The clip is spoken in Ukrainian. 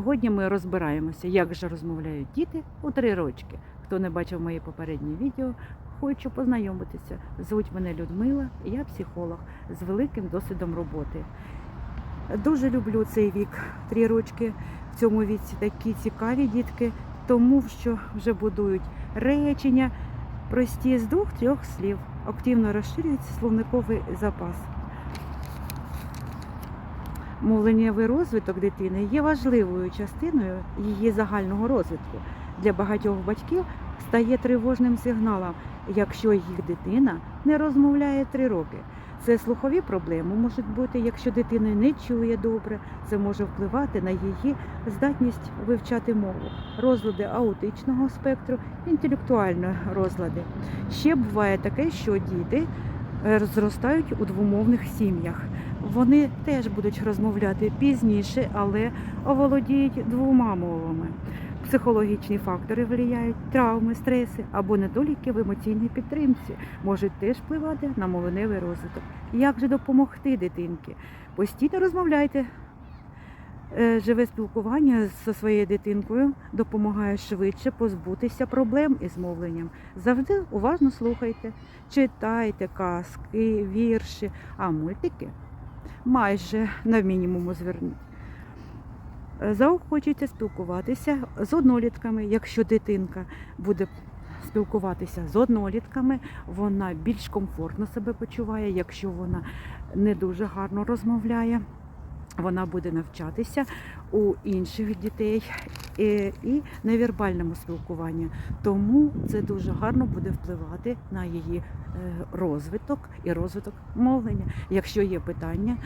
Сьогодні ми розбираємося, як же розмовляють діти у три рочки. Хто не бачив мої попередні відео, хочу познайомитися. Звуть мене Людмила, я психолог з великим досвідом роботи. Дуже люблю цей вік, три рочки. В цьому віці такі цікаві дітки, тому що вже будують речення прості з двох-трьох слів. Активно розширюється словниковий запас. Мовленнєвий розвиток дитини є важливою частиною її загального розвитку. Для багатьох батьків стає тривожним сигналом, якщо їх дитина не розмовляє три роки. Це слухові проблеми можуть бути, якщо дитина не чує добре, це може впливати на її здатність вивчати мову, розлади аутичного спектру, інтелектуальні розлади. Ще буває таке, що діти е, зростають у двомовних сім'ях. Вони теж будуть розмовляти пізніше, але оволодіють двома мовами. Психологічні фактори впливають, травми, стреси або недоліки в емоційній підтримці можуть теж впливати на мовленевий розвиток. Як же допомогти дитинки? Постійно розмовляйте. Е, Живе спілкування зі своєю дитинкою допомагає швидше позбутися проблем із мовленням. Завжди уважно слухайте, читайте казки, вірші, а мультики майже на мінімуму зверніть. Е, Заохочуйте спілкуватися з однолітками. Якщо дитинка буде спілкуватися з однолітками, вона більш комфортно себе почуває. Якщо вона не дуже гарно розмовляє, вона буде навчатися у інших дітей і невербальному спілкуванні. Тому це дуже гарно буде впливати на її е, розвиток і розвиток мовлення. Якщо є питання,